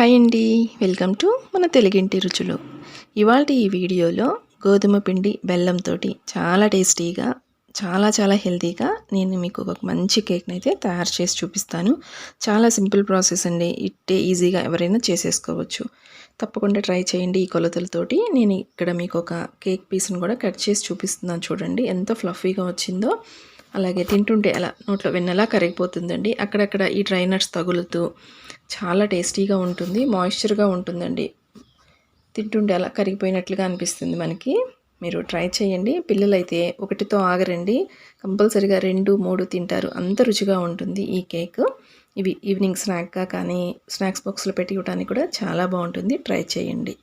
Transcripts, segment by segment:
Hi అండి. Welcome to మన తెలుగింటి రుచులు. ఇవాళ ఈ వీడియోలో గోధుమ పిండి బెల్లంతో చాలా టేస్టీగా చాలా చాలా హెల్తీగా నేను మీకు ఒక మంచి కేక్ని అయితే తయారు చేసి చూపిస్తాను. చాలా సింపుల్ ప్రాసెస్ అండి. ఇట్టే ఈజీగా ఎవరైనా చేసేసుకోవచ్చు. తప్పకుండా ట్రై చేయండి ఈ కొలతలతోటి. నేను ఇక్కడ మీకు ఒక కేక్ పీస్ని కూడా కట్ చేసి చూపిస్తున్నాను చూడండి. ఎంత ఫ్లఫీగా వచ్చిందో. అలాగే తింటుంటే అలా నోట్లో వెన్నెలా కరిగిపోతుందండి. అక్కడక్కడ ఈ డ్రై నట్స్ తగులుతూ చాలా టేస్టీగా ఉంటుంది మాయిశ్చర్గా ఉంటుందండి. తింటుంటే అలా కరిగిపోయినట్లుగా అనిపిస్తుంది మనకి. మీరు ట్రై చేయండి. పిల్లలైతే ఒకటితో ఆగరండి. కంపల్సరిగా రెండు మూడు తింటారు. అంత రుచిగా ఉంటుంది ఈ కేక్. ఇవి ఈవినింగ్ స్నాక్గా కానీ స్నాక్స్ బాక్స్లో పెట్టి ఇవ్వడానికి కూడా చాలా బాగుంటుంది. ట్రై చేయండి.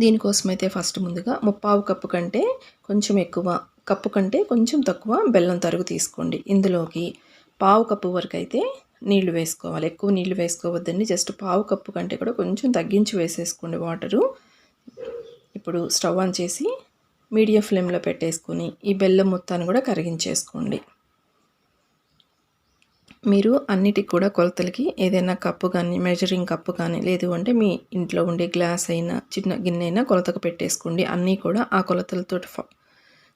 దీనికోసం అయితే ఫస్ట్ ముందుగా ముప్పావు కప్పు కంటే కొంచెం ఎక్కువ కప్పు కంటే కొంచెం తక్కువ బెల్లం తరుగు తీసుకోండి. ఇందులోకి పావు కప్పు వరకు అయితే నీళ్ళు వేసుకోవాలి. ఎక్కువ నీళ్ళు వేసుకోవద్దండి. జస్ట్ పావు కప్పు కంటే కూడా కొంచెం తగ్గించి వేసేసుకోండి వాటరు. ఇప్పుడు స్టవ్ ఆన్ చేసి మీడియం ఫ్లేమ్లో పెట్టేసుకొని ఈ బెల్లం మొత్తాన్ని కూడా కరిగించేసుకోండి. మీరు అన్నిటికి కూడా కొలతలకి ఏదైనా కప్పు కానీ మెజరింగ్ కప్పు కానీ లేదు అంటే మీ ఇంట్లో ఉండే గ్లాస్ అయినా చిన్న గిన్నె అయినా కొలతకు పెట్టేసుకోండి. అన్నీ కూడా ఆ కొలతలతో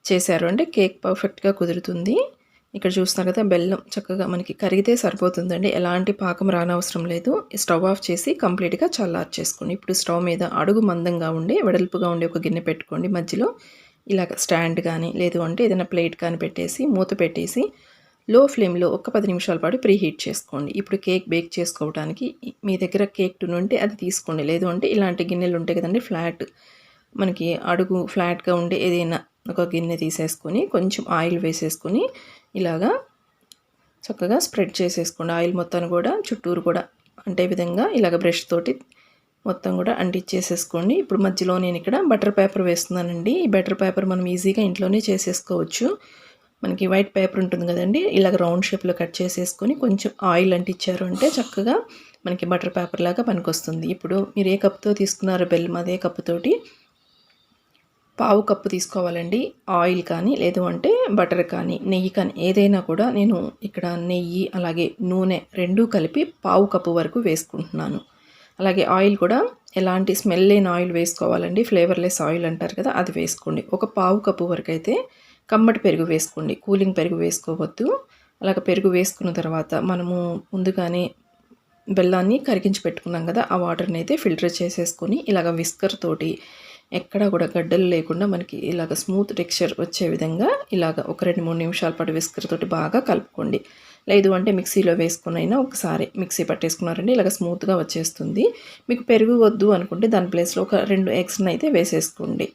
చేశారు అంటే కేక్ పర్ఫెక్ట్గా కుదురుతుంది. ఇక్కడ చూస్తున్నారు కదా బెల్లం చక్కగా మనకి కరిగితే సరిపోతుందండి. ఎలాంటి పాకం రానవసరం లేదు. స్టవ్ ఆఫ్ చేసి కంప్లీట్గా చల్లార్చేసుకోండి. ఇప్పుడు స్టవ్ మీద అడుగు మందంగా ఉండి వెడల్పుగా ఉండి ఒక గిన్నె పెట్టుకోండి. మధ్యలో ఇలాగ స్టాండ్ కానీ లేదు అంటే ఏదైనా ప్లేట్ కానీ పెట్టేసి మూత పెట్టేసి లో ఫ్లేమ్లో ఒక పది నిమిషాల పాటు ప్రీ హీట్ చేసుకోండి. ఇప్పుడు కేక్ బేక్ చేసుకోవడానికి మీ దగ్గర కేక్ టున్ ఉంటే అది తీసుకోండి. లేదు అంటే ఇలాంటి గిన్నెలు ఉంటాయి కదండి ఫ్లాట్ మనకి అడుగు ఫ్లాట్గా ఉండే ఏదైనా ఒక గిన్నె తీసేసుకొని కొంచెం ఆయిల్ వేసేసుకొని ఇలాగా చక్కగా స్ప్రెడ్ చేసేసుకోండి. ఆయిల్ మొత్తాన్ని కూడా చుట్టూరు కూడా అంటే విధంగా ఇలాగ బ్రష్ తోటి మొత్తం కూడా అంటించేసేసుకోండి ఇప్పుడు మధ్యలో నేను ఇక్కడ బటర్ పేపర్ వేస్తున్నానండి. ఈ బటర్ పేపర్ మనం ఈజీగా ఇంట్లోనే చేసేసుకోవచ్చు. మనకి వైట్ పేపర్ ఉంటుంది కదండి ఇలాగ రౌండ్ షేప్లో కట్ చేసేసుకొని కొంచెం ఆయిల్ అంటించారు అంటే చక్కగా మనకి బటర్ పేపర్ లాగా పనికొస్తుంది. ఇప్పుడు మీరు ఏ కప్తో తీసుకున్నారో బెల్లం అదే కప్పుతోటి పావు కప్పు తీసుకోవాలండి. ఆయిల్ కానీ లేదు అంటే బటర్ కానీ నెయ్యి కానీ ఏదైనా కూడా నేను ఇక్కడ నెయ్యి అలాగే నూనె రెండూ కలిపి పావు కప్పు వరకు వేసుకుంటున్నాను. అలాగే ఆయిల్ కూడా ఎలాంటి స్మెల్ లేని ఆయిల్ వేసుకోవాలండి. ఫ్లేవర్లెస్ ఆయిల్ అంటారు కదా అది వేసుకోండి. ఒక పావు కప్పు వరకు అయితే కమ్మటి పెరుగు వేసుకోండి. కూలింగ్ పెరుగు వేసుకోవద్దు. అలాగ పెరుగు వేసుకున్న తర్వాత మనము ముందుగానే బెల్లాన్ని కరిగించి పెట్టుకున్నాం కదా ఆ వాటర్ని అయితే ఫిల్టర్ చేసేసుకొని ఇలాగ విస్కర్ తోటి ఎక్కడా కూడా గడ్డలు లేకుండా మనకి ఇలాగ స్మూత్ టెక్స్చర్ వచ్చే విధంగా ఇలాగ ఒక రెండు మూడు నిమిషాల పాటు విస్కర్తోటి బాగా కలుపుకోండి. లేదు అంటే మిక్సీలో వేసుకునైనా ఒకసారి మిక్సీ పట్టేసుకున్నారండి ఇలాగ స్మూత్గా వచ్చేస్తుంది. మీకు పెరుగు వద్దు అనుకుంటే దాని ప్లేస్లో ఒక రెండు ఎగ్స్ని అయితే వేసేసుకోండి.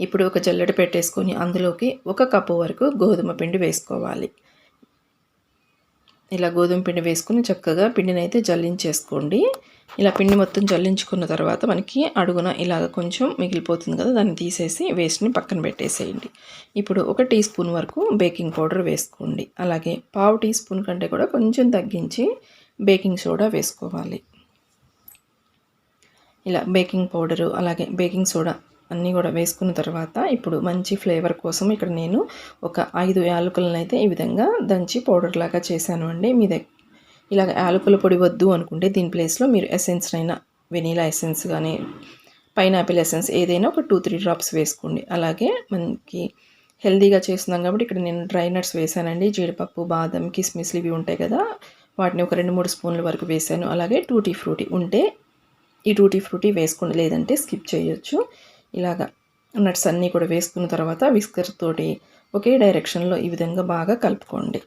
ఇప్పుడు ఒక జల్లెడ పెట్టేసుకొని అందులోకి ఒక కప్పు వరకు గోధుమ పిండి వేసుకోవాలి. ఇలా గోధుమ పిండి వేసుకుని చక్కగా పిండిని అయితే జల్లించేసుకోండి. ఇలా పిండి మొత్తం జల్లించుకున్న తర్వాత మనకి అడుగున ఇలాగ కొంచెం మిగిలిపోతుంది కదా దాన్ని తీసేసి వేస్ట్ని పక్కన పెట్టేసేయండి. ఇప్పుడు ఒక టీ స్పూన్ వరకు బేకింగ్ పౌడర్ వేసుకోండి. అలాగే పావు టీ స్పూన్ కంటే కూడా కొంచెం తగ్గించి బేకింగ్ సోడా వేసుకోవాలి. ఇలా బేకింగ్ పౌడరు అలాగే బేకింగ్ సోడా అన్నీ కూడా వేసుకున్న తర్వాత ఇప్పుడు మంచి ఫ్లేవర్ కోసం ఇక్కడ నేను ఒక ఐదు యాలకులను అయితే ఈ విధంగా దంచి పౌడర్ లాగా చేశాను అండి. మీ దగ్గర ఇలాగ యాలకుల పొడి వద్దు అనుకుంటే దీని ప్లేస్లో మీరు ఎసెన్స్ అయినా వెనీలా ఎసెన్స్ కానీ పైనాపిల్ ఎసెన్స్ ఏదైనా ఒక టూ త్రీ డ్రాప్స్ వేసుకోండి. అలాగే మనకి హెల్దీగా చేస్తున్నాం కాబట్టి ఇక్కడ నేను డ్రై నట్స్ వేసానండి జీడిపప్పు బాదం కిస్మిస్లు ఇవి ఉంటాయి కదా వాటిని ఒక రెండు మూడు స్పూన్ల వరకు వేసాను అలాగే టూటీ ఫ్రూటీ ఉంటే ఈ టూటీ ఫ్రూటీ వేసుకోండి. లేదంటే స్కిప్ చేయొచ్చు. ఇలాగా నట్స్ అన్నీ కూడా వేసుకున్న తర్వాత విస్కర్ తోటి ఒకే డైరెక్షన్లో ఈ విధంగా బాగా కలుపుకోండి.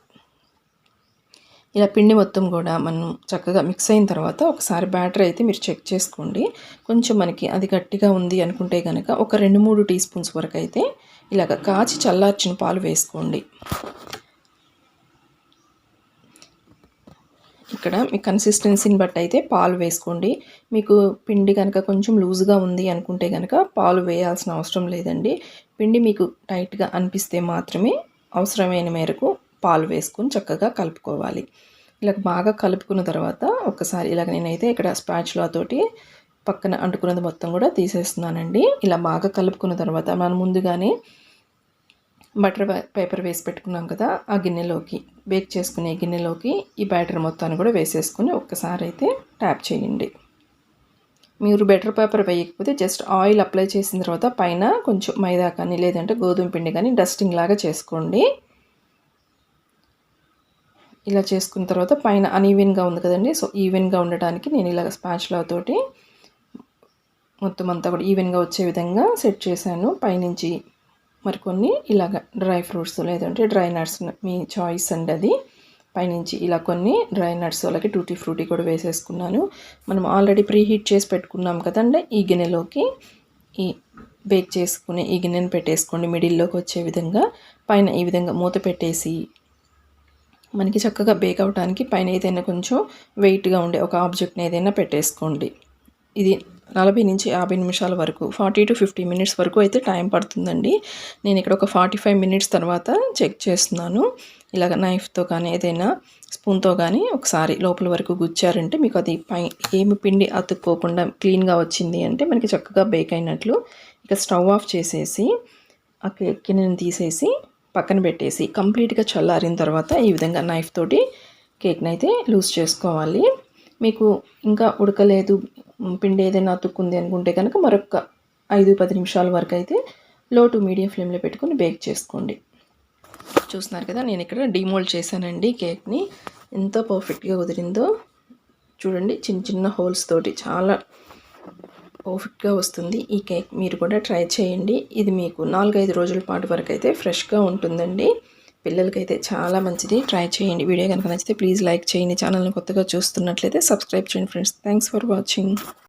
ఇలా పిండి మొత్తం కూడా మనం చక్కగా మిక్స్ అయిన తర్వాత ఒకసారి బ్యాటర్ అయితే మీరు చెక్ చేసుకోండి. కొంచెం మనకి అది గట్టిగా ఉంది అనుకుంటే కనుక ఒక రెండు మూడు టీ స్పూన్స్ వరకు అయితే ఇలాగ కాచి చల్లార్చిన పాలు వేసుకోండి. ఇక్కడ మీ కన్సిస్టెన్సీని బట్టి అయితే పాలు వేసుకోండి. మీకు పిండి కనుక కొంచెం లూజ్గా ఉంది అనుకుంటే కనుక పాలు వేయాల్సిన అవసరం లేదండి. పిండి మీకు టైట్గా అనిపిస్తే మాత్రమే అవసరమైన మేరకు పాలు వేసుకొని చక్కగా కలుపుకోవాలి. ఇలా బాగా కలుపుకున్న తర్వాత ఒకసారి ఇలాగ నేనైతే ఇక్కడ స్పాచ్లాతోటి పక్కన అంటుకున్నది మొత్తం కూడా తీసేస్తున్నానండి. ఇలా బాగా కలుపుకున్న తర్వాత మనం ముందుగానే బటర్ పేపర్ వేసి పెట్టుకున్నాం కదా ఆ గిన్నెలోకి బేక్ చేసుకునే గిన్నెలోకి ఈ బ్యాటర్ మొత్తాన్ని కూడా వేసేసుకుని ఒక్కసారి అయితే ట్యాప్ చేయండి. మీరు బెటర్ పేపర్ వేయకపోతే జస్ట్ ఆయిల్ అప్లై చేసిన తర్వాత పైన కొంచెం మైదా కానీ లేదంటే గోధుమ పిండి కానీ డస్టింగ్ లాగా చేసుకోండి. ఇలా చేసుకున్న తర్వాత పైన అన్ఈవెన్గా ఉంది కదండి సో ఈవెన్గా ఉండడానికి నేను ఇలాగ స్పాచ్లా తోటి మొత్తం అంతా కూడా ఈవెన్గా వచ్చే విధంగా సెట్ చేశాను. పైనుంచి మరికొన్ని ఇలాగ డ్రై ఫ్రూట్స్ లేదంటే డ్రై నట్స్ మీ చాయిస్ అండి అది. పైనుంచి ఇలా కొన్ని డ్రై నట్స్ వాళ్ళకి టూటీ ఫ్రూటీ కూడా వేసేసుకున్నాను. మనం ఆల్రెడీ ప్రీ హీట్ చేసి పెట్టుకున్నాం కదండి ఈ గిన్నెలోకి. ఈ బేక్ చేసుకుని ఈ గిన్నెను పెట్టేసుకోండి మిడిల్లోకి వచ్చే విధంగా. పైన ఈ విధంగా మూత పెట్టేసి మనకి చక్కగా బేక్ అవడానికి పైన ఏదైనా కొంచెం వెయిట్గా ఉండే ఒక ఆబ్జెక్ట్ని ఏదైనా పెట్టేసుకోండి. ఇది నలభై నుంచి యాభై నిమిషాల వరకు ఫార్టీ టు ఫిఫ్టీ మినిట్స్ వరకు అయితే టైం పడుతుందండి. నేను ఇక్కడ ఒక ఫార్టీ ఫైవ్ మినిట్స్ తర్వాత చెక్ చేస్తున్నాను. ఇలాగ నైఫ్తో కానీ ఏదైనా స్పూన్తో కానీ ఒకసారి లోపల వరకు గుచ్చారంటే మీకు అది పై ఏమి పిండి అతుక్కోకుండా క్లీన్గా వచ్చింది అంటే మనకి చక్కగా బేక్ అయినట్లు ఇక స్టవ్ ఆఫ్ చేసేసి ఆ కేక్ తీసేసి పక్కన పెట్టేసి కంప్లీట్గా చల్లారిన తర్వాత ఈ విధంగా నైఫ్ తోటి కేక్ని అయితే లూజ్ చేసుకోవాలి. మీకు ఇంకా ఉడకలేదు పిండి ఏదైనా అతుక్కుంది అనుకుంటే కనుక మరొక ఐదు పది నిమిషాల వరకు అయితే లో టు మీడియం ఫ్లేమ్లో పెట్టుకొని బేక్ చేసుకోండి. చూస్తున్నారు కదా నేను ఇక్కడ డిమోల్డ్ చేశానండి కేక్ని. ఎంత పర్ఫెక్ట్గా కుదిరిందో చూడండి చిన్న చిన్న హోల్స్ తోటి చాలా పర్ఫెక్ట్గా వస్తుంది ఈ కేక్. మీరు కూడా ట్రై చేయండి. ఇది మీకు నాలుగైదు రోజుల పాటు వరకు అయితే ఫ్రెష్గా ఉంటుందండి. పిల్లలకైతే చాలా మంచిది. ట్రై చేయండి. వీడియో కనుక నచ్చితే ప్లీజ్ లైక్ చేయండి. ఛానల్ని కొత్తగా చూస్తున్నట్లయితే సబ్స్క్రైబ్ చేయండి ఫ్రెండ్స్ థ్యాంక్స్ ఫర్ వాచింగ్